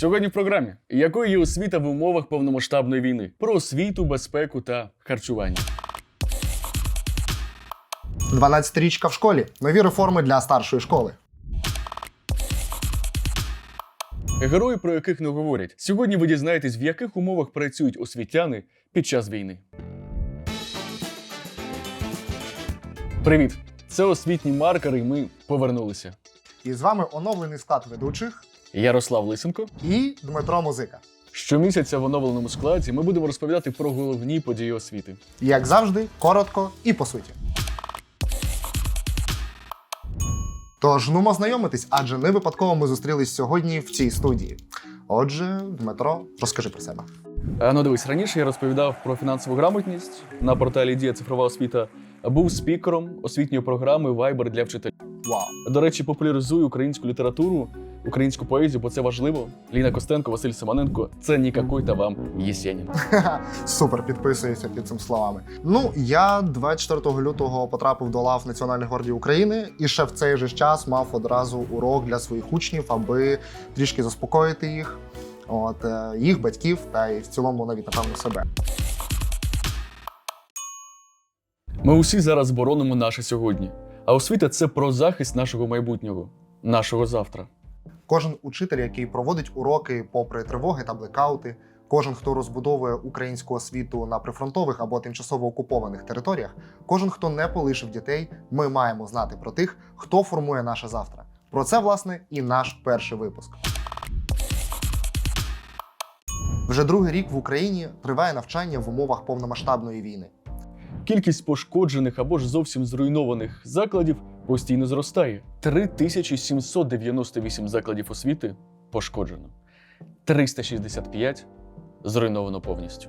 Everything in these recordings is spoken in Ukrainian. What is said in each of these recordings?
Сьогодні в програмі якою є освіта в умовах повномасштабної війни про освіту, безпеку та харчування. 12-річка в школі. Нові реформи для старшої школи. Герої, про яких не говорять. Сьогодні ви дізнаєтесь, в яких умовах працюють освітяни під час війни. Привіт! Це освітні маркери, і ми повернулися. І з вами оновлений склад ведучих Ярослав Лисенко. і Дмитро Музика. Щомісяця в оновленому складі ми будемо розповідати про головні події освіти. Як завжди, коротко і по суті. Тож, нумо знайомитись, адже не випадково ми зустрілись сьогодні в цій студії. Отже, Дмитро, розкажи про себе. Ну дивись, раніше я розповідав про фінансову грамотність на порталі Дія цифрова освіта. Був спікером освітньої програми Viber для вчителів. Вау! До речі, популяризую українську літературу, українську поезію, бо це важливо. Ліна Костенко, Василь Симоненко це не какой-то вам Єсенін. Супер, підписуюся під цим словами. Ну, я 24 лютого потрапив до лав Національної гвардії України і ще в цей же час мав одразу урок для своїх учнів, аби трішки заспокоїти їх, от е, їх батьків та і в цілому навіть напевно себе. Ми усі зараз боронимо наше сьогодні. А освіта це про захист нашого майбутнього, нашого завтра. Кожен учитель, який проводить уроки попри тривоги та блекаути, кожен, хто розбудовує українську освіту на прифронтових або тимчасово окупованих територіях, кожен, хто не полишив дітей, ми маємо знати про тих, хто формує наше завтра. Про це, власне, і наш перший випуск. Вже другий рік в Україні триває навчання в умовах повномасштабної війни. Кількість пошкоджених або ж зовсім зруйнованих закладів постійно зростає. 3798 закладів освіти пошкоджено, 365 зруйновано повністю.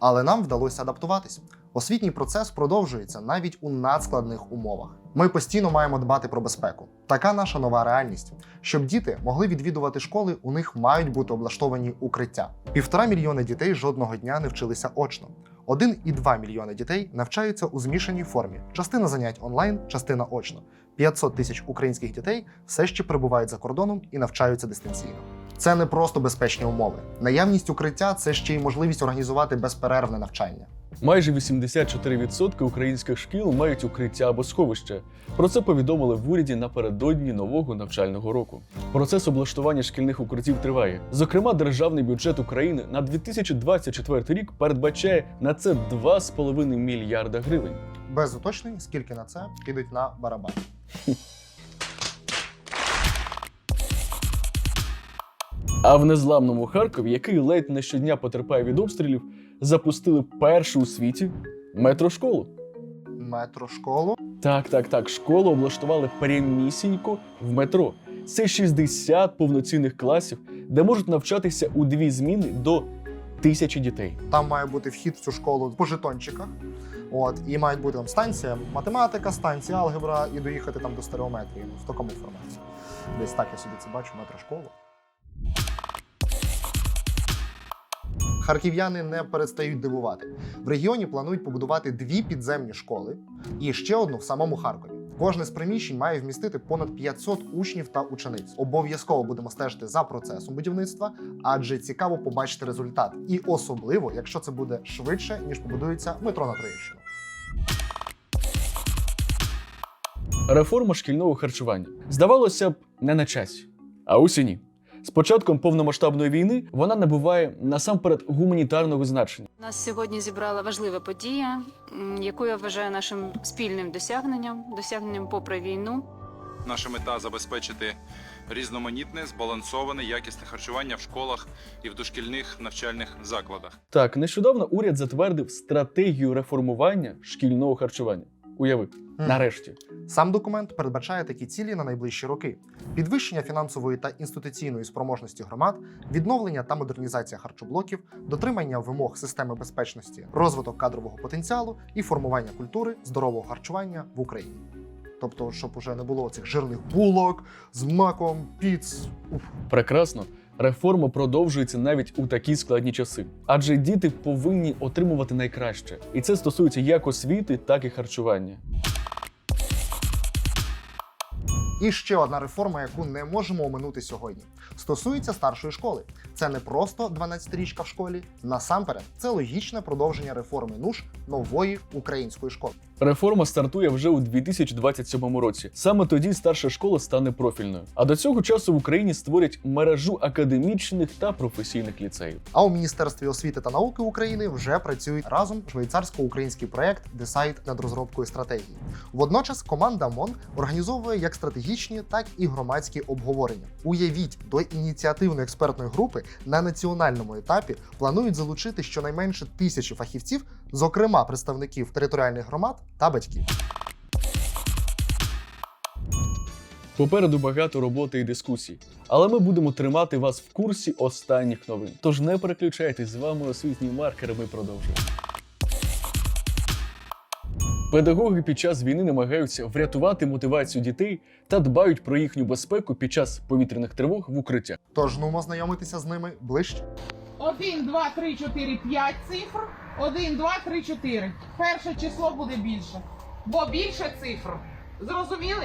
Але нам вдалося адаптуватись. Освітній процес продовжується навіть у надскладних умовах. Ми постійно маємо дбати про безпеку. Така наша нова реальність. Щоб діти могли відвідувати школи, у них мають бути облаштовані укриття. Півтора мільйони дітей жодного дня не вчилися очно. 1,2 мільйони дітей навчаються у змішаній формі. Частина занять онлайн, частина очно. 500 тисяч українських дітей все ще перебувають за кордоном і навчаються дистанційно. Це не просто безпечні умови. Наявність укриття це ще й можливість організувати безперервне навчання. Майже 84% українських шкіл мають укриття або сховище. Про це повідомили в уряді напередодні нового навчального року. Процес облаштування шкільних укриттів триває. Зокрема, державний бюджет України на 2024 рік передбачає на це 2,5 мільярда гривень. Без уточнень, скільки на це підуть на барабан. А в незламному Харкові, який ледь не щодня потерпає від обстрілів, запустили першу у світі метрошколу. Метрошколу. Так, так, так. Школу облаштували прямісінько в метро. Це 60 повноцінних класів, де можуть навчатися у дві зміни до тисячі дітей. Там має бути вхід в цю школу по жетончиках. От, і мають бути там станція математика, станція алгебра, і доїхати там до стереометрії ну, в такому форматі. Десь так я собі це бачу, метрошколу. Харків'яни не перестають дивувати. В регіоні планують побудувати дві підземні школи і ще одну в самому Харкові. Кожне з приміщень має вмістити понад 500 учнів та учениць. Обов'язково будемо стежити за процесом будівництва, адже цікаво побачити результат. І особливо, якщо це буде швидше, ніж побудується метро на Троєщину. Реформа шкільного харчування здавалося б, не на часі. А ось і ні. З початком повномасштабної війни вона набуває насамперед гуманітарного значення. Нас сьогодні зібрала важлива подія, яку я вважаю нашим спільним досягненням, досягненням попри війну. Наша мета забезпечити різноманітне, збалансоване, якісне харчування в школах і в дошкільних навчальних закладах. Так, нещодавно уряд затвердив стратегію реформування шкільного харчування. Уяви. Нарешті. Сам документ передбачає такі цілі на найближчі роки: підвищення фінансової та інституційної спроможності громад, відновлення та модернізація харчоблоків, дотримання вимог системи безпечності, розвиток кадрового потенціалу і формування культури здорового харчування в Україні. Тобто, щоб уже не було цих жирних булок з маком, піц. Уф. Прекрасно. Реформа продовжується навіть у такі складні часи, адже діти повинні отримувати найкраще, і це стосується як освіти, так і харчування. І ще одна реформа, яку не можемо оминути сьогодні, стосується старшої школи. Це не просто 12-річка в школі. Насамперед, це логічне продовження реформи НУШ нової української школи. Реформа стартує вже у 2027 році. Саме тоді старша школа стане профільною. А до цього часу в Україні створять мережу академічних та професійних ліцеїв. А у Міністерстві освіти та науки України вже працюють разом швейцарсько-український проект Decide над розробкою стратегії. Водночас команда МОН організовує як стратегічні, так і громадські обговорення. Уявіть, до ініціативної експертної групи на національному етапі планують залучити щонайменше тисячі фахівців, зокрема представників територіальних громад та батьків. Попереду багато роботи і дискусій, але ми будемо тримати вас в курсі останніх новин. Тож не переключайтесь з вами освітній маркер. Ми продовжуємо. Педагоги під час війни намагаються врятувати мотивацію дітей та дбають про їхню безпеку під час повітряних тривог в укриттях. Тож нумо знайомитися з ними ближче. 1, 2, 3, 4, 5 цифр. 1, 2, 3, 4. Перше число буде більше. Бо більше цифр. Зрозуміли?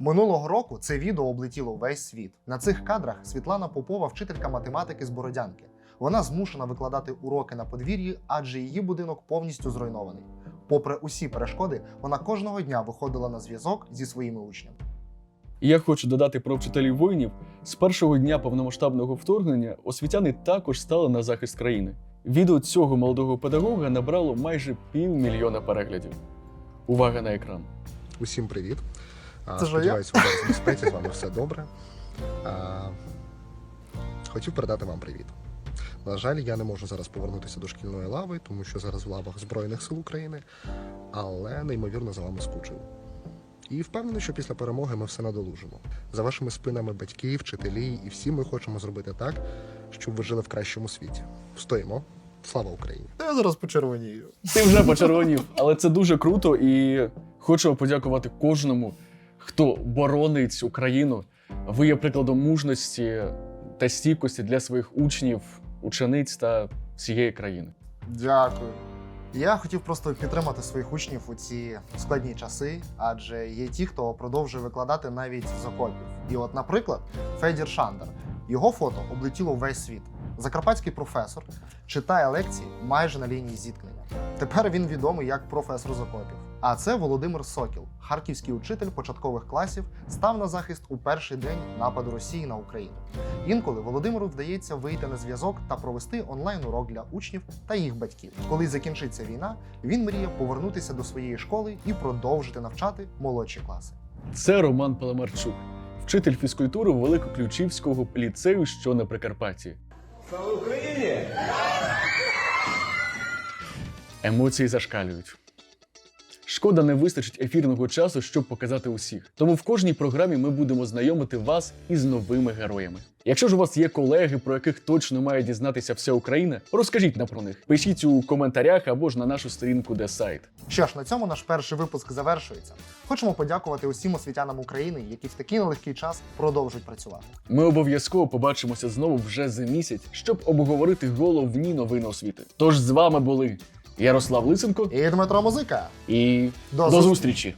Минулого року це відео облетіло весь світ. На цих кадрах Світлана Попова, вчителька математики з Бородянки. Вона змушена викладати уроки на подвір'ї, адже її будинок повністю зруйнований. Попри усі перешкоди, вона кожного дня виходила на зв'язок зі своїми учнями. І я хочу додати про вчителів воїнів. З першого дня повномасштабного вторгнення освітяни також стали на захист країни. Відео цього молодого педагога набрало майже півмільйона переглядів. Увага на екран. Усім привіт. Це. Сподіваюсь, ви зараз в безпеці, з вами все добре. Хотів передати вам привіт. На жаль, я не можу зараз повернутися до шкільної лави, тому що зараз в лавах Збройних сил України, але неймовірно за вами скучив. І впевнений, що після перемоги ми все надолужимо. За вашими спинами батьки, вчителі, і всі ми хочемо зробити так, щоб ви жили в кращому світі. Встоїмо. Слава Україні! Та я зараз почервонію. Ти вже почервонів, але це дуже круто і хочу подякувати кожному, хто боронить Україну. Ви є прикладом мужності та стійкості для своїх учнів, учениць та всієї країни. Дякую. Я хотів просто підтримати своїх учнів у ці складні часи, адже є ті, хто продовжує викладати навіть з окопів. І от, наприклад, Федір Шандар. Його фото облетіло весь світ. Закарпатський професор читає лекції майже на лінії зіткнення. Тепер він відомий як професор з окопів. А це Володимир Сокіл, харківський учитель початкових класів, став на захист у перший день нападу Росії на Україну. Інколи Володимиру вдається вийти на зв'язок та провести онлайн-урок для учнів та їх батьків. Коли закінчиться війна, він мріє повернутися до своєї школи і продовжити навчати молодші класи. Це Роман Паламарчук, вчитель фізкультури Великоключівського ліцею, що на Прикарпатті. Слава Україні! Емоції зашкалюють. Шкода, не вистачить ефірного часу, щоб показати усіх. Тому в кожній програмі ми будемо знайомити вас із новими героями. Якщо ж у вас є колеги, про яких точно має дізнатися вся Україна, розкажіть нам про них. Пишіть у коментарях або ж на нашу сторінку, де сайт. Що ж, на цьому наш перший випуск завершується. Хочемо подякувати усім освітянам України, які в такий нелегкий час продовжують працювати. Ми обов'язково побачимося знову вже за місяць, щоб обговорити головні новини освіти. Тож з вами були Ярослав Лисенко І Дмитро Музика. і До до зустрічі! зустрічі.